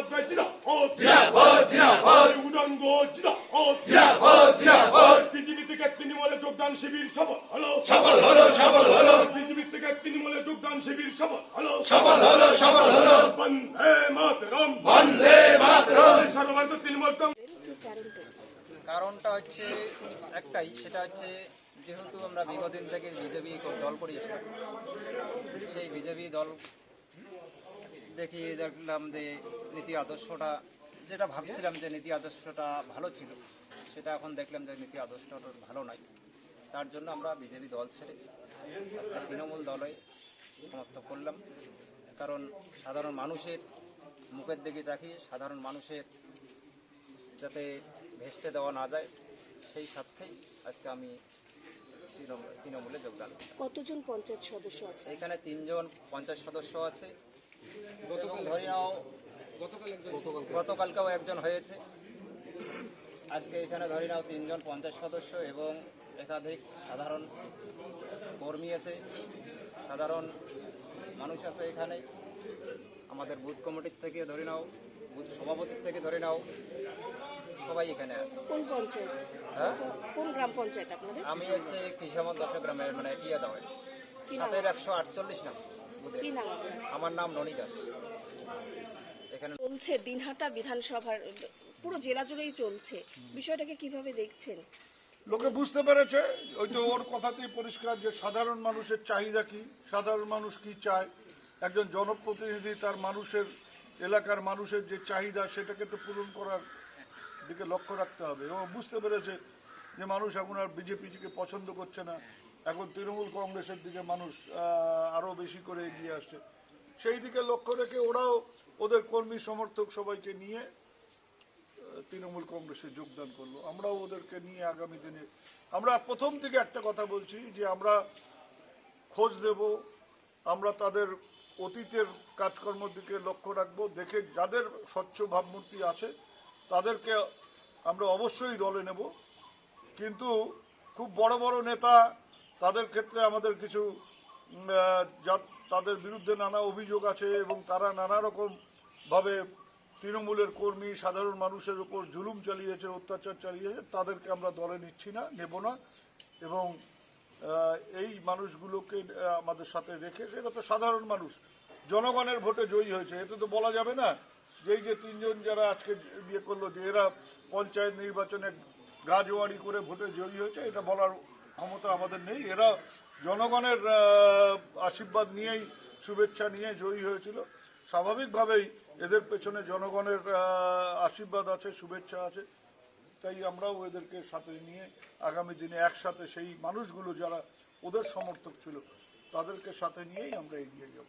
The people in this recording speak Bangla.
বন্দ্যোপাধ্যায় জিরা ও জিন্দাবাদ, জিন্দাবাদ। উদঙ্গ জিরা ও জিন্দাবাদ, জিন্দাবাদ। বিজেপি থেকে তৃণমূলে যোগদান শিবির সফল হলো সফল হলো সফল হলো বিজেপি থেকে তৃণমূলে যোগদান শিবির সফল হলো সফল হলো সফল হলো বন্দে মাতরম বন্দে মাতরম সর্বভারতীয় তৃণমূল কারণটা হচ্ছে একটাই সেটা হচ্ছে যেহেতু আমরা বিগতদিন থেকে বিজেপি দল করিয়েছিলাম সেই বিজেপি দল দেখি দেখলাম যে নীতি আদর্শটা যেটা ভাবছিলাম যে নীতি আদর্শটা ভালো ছিল সেটা এখন দেখলাম যে নীতি আদর্শটা ভালো নয়। তার জন্য আমরা বিজেপি দল ছেড়ে আজকে তৃণমূল দলে সমাপ্ত করলাম। কারণ সাধারণ মানুষের মুখের দিকে তাকিয়ে সাধারণ মানুষের যাতে ভেস্তে দেওয়া না যায় সেই স্বার্থেই আজকে আমি তৃণমূল যোগদান। কতজন পঞ্চায়েত সদস্য আছে? এখানে তিনজন পঞ্চায়েত সদস্য আছে। ধরে নাও গতকালকেও একজন হয়েছে। আজকে এখানে ধরে নাও তিনজন পঞ্চাশ সদস্য এবং একাধিক সাধারণ কর্মী আছে সাধারণ মানুষ আছে এখানে। আমাদের বুথ কমিটির থেকে ধরে নাও বুথ সভাপতির থেকে ধরে নাও সবাই এখানে আছে। কোন পঞ্চায়েত? হ্যাঁ? কোন গ্রাম পঞ্চায়েত আপনাদের? আমি হচ্ছে কৃষামত দশক গ্রামের মানে টিয়া নাম? সাতের একশো আটচল্লিশ নাম। কি নাম আমার নাম ননী দাস। এখানে চলছে দিনহাটা বিধানসভার পুরো জেলা জুড়েই চলছে। বিষয়টাকে কীভাবে দেখছেন? লোকে বুঝতে পেরেছে ওই তো ওর কথাতেই পরিষ্কার যে সাধারণ মানুষের চাহিদা কি সাধারণ মানুষ কি চায়? একজন জনপ্রতিনিধি তার মানুষের এলাকার মানুষের যে চাহিদা সেটাকে তো পূরণ করার দিকে লক্ষ্য রাখতে হবে। এবং বুঝতে পেরেছে যে মানুষ এখন আর বিজেপিকে পছন্দ করছে না। এখন তৃণমূল কংগ্রেসের দিকে মানুষ আহ, আরও বেশি করে এগিয়ে আসছে। সেই দিকে লক্ষ্য রেখে ওরাও ওদের কর্মী সমর্থক সবাইকে নিয়ে তৃণমূল কংগ্রেসে যোগদান করল। আমরাও ওদেরকে নিয়ে আগামী দিনে আমরা প্রথম থেকে একটা কথা বলছি যে আমরা খোঁজ নেব আমরা তাদের অতীতের কাজকর্মের দিকে লক্ষ্য রাখব দেখে যাদের স্বচ্ছ ভাবমূর্তি আছে তাদেরকে আমরা অবশ্যই দলে নেব। কিন্তু খুব বড় বড় নেতা তাদের ক্ষেত্রে আমাদের কিছু তাদের বিরুদ্ধে নানা অভিযোগ আছে এবং তারা নানা রকম ভাবে তৃণমূলের কর্মী, সাধারণ মানুষের উপর জুলুম চালিয়েছে, অত্যাচার চালিয়েছে, তাদেরকে আমরা দলে নিচ্ছি না, নেব না। এবং এই মানুষগুলোকে আমাদের সাথে রেখে, সেটা তো সাধারণ মানুষ। জনগণের ভোটে জয়ী হয়েছে, এতে তো বলা যাবে না যে যে তিনজন যারা আজকে বিয়ে করল যে এরা পঞ্চায়েত নির্বাচনে গাজোয়ারি করে ভোটে জয়ী হয়েছে, এটা বলার ক্ষমতা আমাদের নেই। এরা জনগণের আশীর্বাদ নিয়েই, শুভেচ্ছা নিয়ে জয়ী হয়েছিল। স্বাভাবিকভাবেই এদের পেছনে জনগণের আশীর্বাদ আছে, শুভেচ্ছা আছে। তাই আমরাও এদেরকে সাথে নিয়ে আগামী দিনে একসাথে সেই মানুষগুলো যারা ওদের সমর্থক ছিল, তাদেরকে সাথে নিয়েই আমরা এগিয়ে যাব।